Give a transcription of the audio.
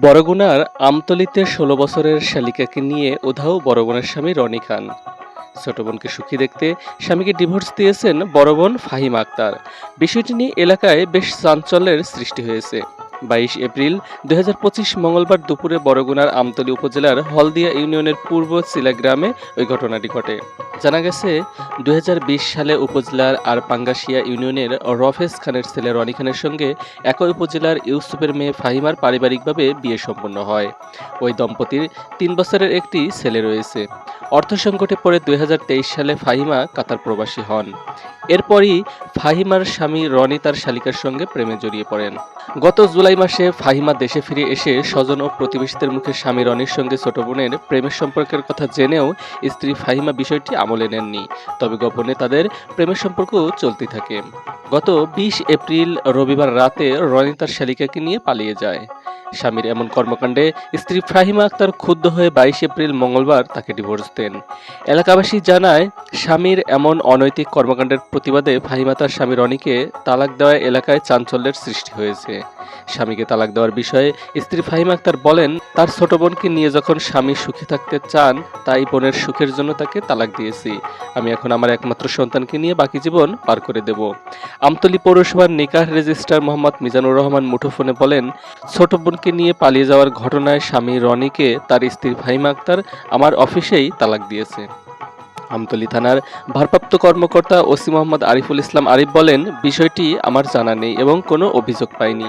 বরগুনার আমতলীতে ষোলো বছরের শালিকাকে নিয়ে উধাও বড় বোনের স্বামী রনি খান। ছোট বোনকে সুখী দেখতে স্বামীকে ডিভোর্স দিয়েছেন বড় বোন ফাহিম আক্তার। বিষয়টি নিয়ে এলাকায় বেশ চাঞ্চল্যের সৃষ্টি হয়েছে। বাইশ এপ্রিল দু হাজার পঁচিশ মঙ্গলবার দুপুরে বরগুনার আমতলী উপজেলার হলদিয়া ইউনিয়নের পূর্ব সিলা গ্রামে ওই ঘটনাটি ঘটে। জানা গেছে, দুই হাজার বিশ সালে উপজেলার আর পাঙ্গাশিয়া ইউনিয়নের রফেজ খানের ছেলে রনি খানের সঙ্গে একই উপজেলার ইউসুফের মেয়ে ফাহিমার পারিবারিকভাবে বিয়ে সম্পন্ন হয়। ওই দম্পতির তিন বছরের একটি ছেলে রয়েছে। অর্থ সংকটে পরে দুই হাজার তেইশ সালে ফাহিমা কাতার প্রবাসী হন। এরপরই ফাহিমার স্বামী রনি তার শালিকার সঙ্গে প্রেমে জড়িয়ে পড়েন। গত জুলাই মাসে ফাহিমা দেশে ফিরে এসে স্বজন ও প্রতিবেশীদের মুখে স্বামী রনির সঙ্গে ছোট বোনের প্রেমের সম্পর্কের কথা জেনেও স্ত্রী ফাহিমা বিষয়টি আমলে নেননি তবে গোপনে তাদের প্রেমের সম্পর্ক চলতে থাকে। গত বিশ এপ্রিল রবিবার রাতে রনি তার শালিকাকে নিয়ে পালিয়ে যায়। স্বামীর এমন কর্মকাণ্ডে স্ত্রী ফাহিমা আক্তার ক্ষুব্ধ হয়ে বাইশ এপ্রিল মঙ্গলবার তাকে ডিভোর্স দেন। এলাকাবাসী জানায়, স্বামীর এমন অনৈতিক কর্মকাণ্ডের প্রতিবাদে ফাহিমা তার স্বামীর রনিকে তালাক দেওয়া এলাকায় চাঞ্চল্যের সৃষ্টি হয়েছে। স্বামীকে তালাক দেওয়ার বিষয়ে স্ত্রী ফাহিমা আক্তার বলেন, তার ছোট বোনকে নিয়ে যখন স্বামী সুখী থাকতে চান, তাই বোনের সুখের জন্য তাকে তালাক দিয়েছি। আমি এখন আমার একমাত্র সন্তানকে নিয়ে বাকি জীবন পার করে দেব। আমতলী পৌরসভার নিকাহ রেজিস্ট্রার মোহাম্মদ মিজানুর রহমান মুঠোফোনে বলেন, ছোট বোনকে নিয়ে পালিয়ে যাওয়ার ঘটনায় স্বামী রনিকে তার স্ত্রী ফাহিমা আক্তার আমার অফিসেই তালাক দিয়েছে। আমতলী থানার ভারপ্রাপ্ত কর্মকর্তা ওসি মোহাম্মদ আরিফুল ইসলাম আরিফ বলেন, বিষয়টি আমার জানা নেই এবং কোনো অভিযোগ পাইনি।